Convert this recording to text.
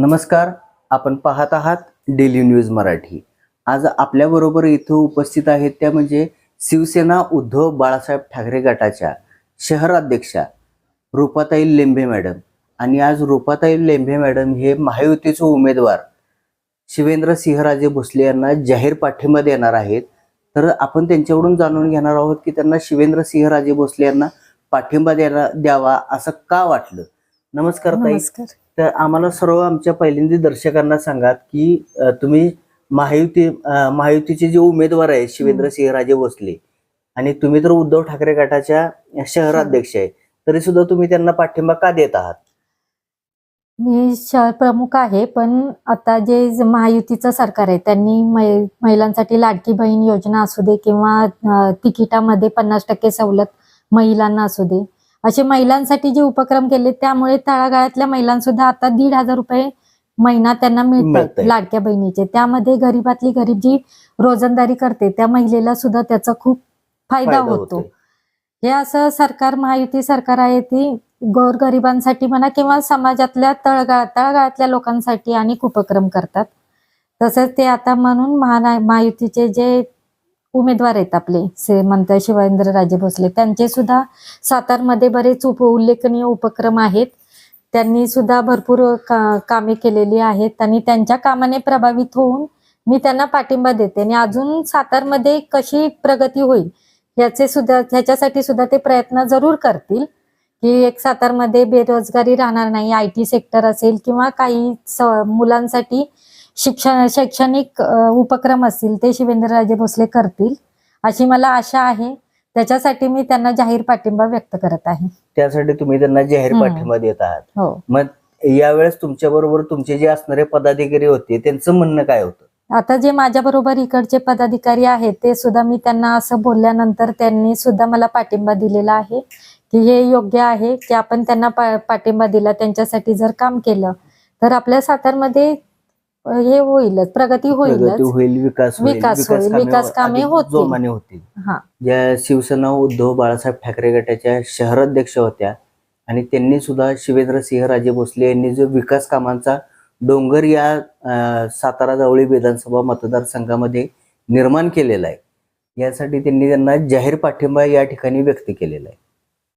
नमस्कार आपण पाहत आहात डेली न्यूज मराठी. आज आपल्याबरोबर इथं उपस्थित आहेत त्या म्हणजे शिवसेना उद्धव बाळासाहेब ठाकरे गटाच्या शहराध्यक्षा रूपाताई लेंभे मॅडम. आणि आज रूपाताई लेंभे मॅडम हे महायुतीचे उमेदवार शिवेंद्र सिंहराजे भोसले यांना जाहीर पाठिंबा देणार आहेत. तर आपण त्यांच्याकडून जाणून घेणार आहोत की त्यांना शिवेंद्र सिंहराजे भोसले यांना पाठिंबा द्यायला द्यावा असं का वाटलं? नमस्कार ताई. नमस्कार. तर आम्हाला सर्व आमच्या पहिल्यांदा दर्शकांना सांगा की तुम्ही महायुती महायुतीचे जे उमेदवार आहेत शिवेंद्र सिंहराजे भोसले आणि तुम्ही तर उद्धव ठाकरे गटाच्या शहराध्यक्ष आहे तरी सुद्धा तुम्ही त्यांना पाठिंबा का देत आहात? मी शहर प्रमुख आहे पण आता जे महायुतीचं सरकार आहे त्यांनी महिलांसाठी लाडकी बहीण योजना असू दे किंवा तिकिटामध्ये पन्नास टक्के सवलत महिलांना असू दे असे महिलांसाठी जे उपक्रम केले त्यामुळे तळागाळातल्या महिलांसुद्धा आता दीड हजार रुपये महिना त्यांना मिळतात. लाडक्या बहिणीचे. त्यामध्ये गरीबातली गरीब जी रोजंदारी करते त्या महिलेला सुद्धा त्याचा खूप फायदा होतो. हे असं सरकार महायुती सरकार आहे ती गोरगरिबांसाठी म्हणा किंवा समाजातल्या तळगा तळगाळातल्या लोकांसाठी अनेक उपक्रम करतात. तसंच ते आता म्हणून महायुतीचे जे उमेदवार आहेत आपले. श्रीमंत शिवेंद्र राजे भोसले. त्यांचे सुद्धा सातारमध्ये बरेच उप उल्लेखनीय उपक्रम आहेत. त्यांनी सुद्धा भरपूर का, कामे केलेली आहेत आणि त्यांच्या कामाने प्रभावित होऊन मी त्यांना पाठिंबा देते. आणि अजून सातारमध्ये कशी प्रगती होईल याचे सुद्धा ह्याच्यासाठी सुद्धा ते प्रयत्न जरूर करतील की एक सातारमध्ये बेरोजगारी राहणार नाही आय टी सेक्टर असेल किंवा काही मुलांसाठी शिक्षण शैक्षणिक उपक्रम असतील ते शिवेंद्रराजे भोसले करतील अशी मला आशा आहे. त्याच्यासाठी मी त्यांना जाहीर पाठिंबा व्यक्त करत आहे. त्यासाठी तुम्ही त्यांना जाहीर. पाठिंबा देत आहात. हो. मग यावेळेस तुमच्या बरोबर तुमचे जे असणारे पदाधिकारी होते त्यांचं म्हणणं काय होतं? आता जे माझ्या बरोबर इकडचे पदाधिकारी आहेत ते सुद्धा मी त्यांना असं बोलल्यानंतर त्यांनी सुद्धा मला पाठिंबा दिलेला आहे की हे योग्य आहे की आपण त्यांना पाठिंबा दिला त्यांच्यासाठी जर काम केलं तर आपल्या सातारमध्ये हे होईलच प्रगती प्रगती होईलच होईल विकास होईल. विकास होईल, कामे विकास कामे अधिक होतील. जोमाने होतील. हा. ज्या शिवसेना उद्धव बाळासाहेब ठाकरे गटाच्या शहराध्यक्ष होत्या आणि त्यांनी सुद्धा शिवेंद्र सिंहराजे भोसले यांनी जो विकास कामांचा डोंगर या अं, सातारा जवळी विधानसभा मतदारसंघामध्ये निर्माण केलेला आहे यासाठी त्यांनी त्यांना जाहीर पाठिंबा या ठिकाणी व्यक्त केलेला आहे.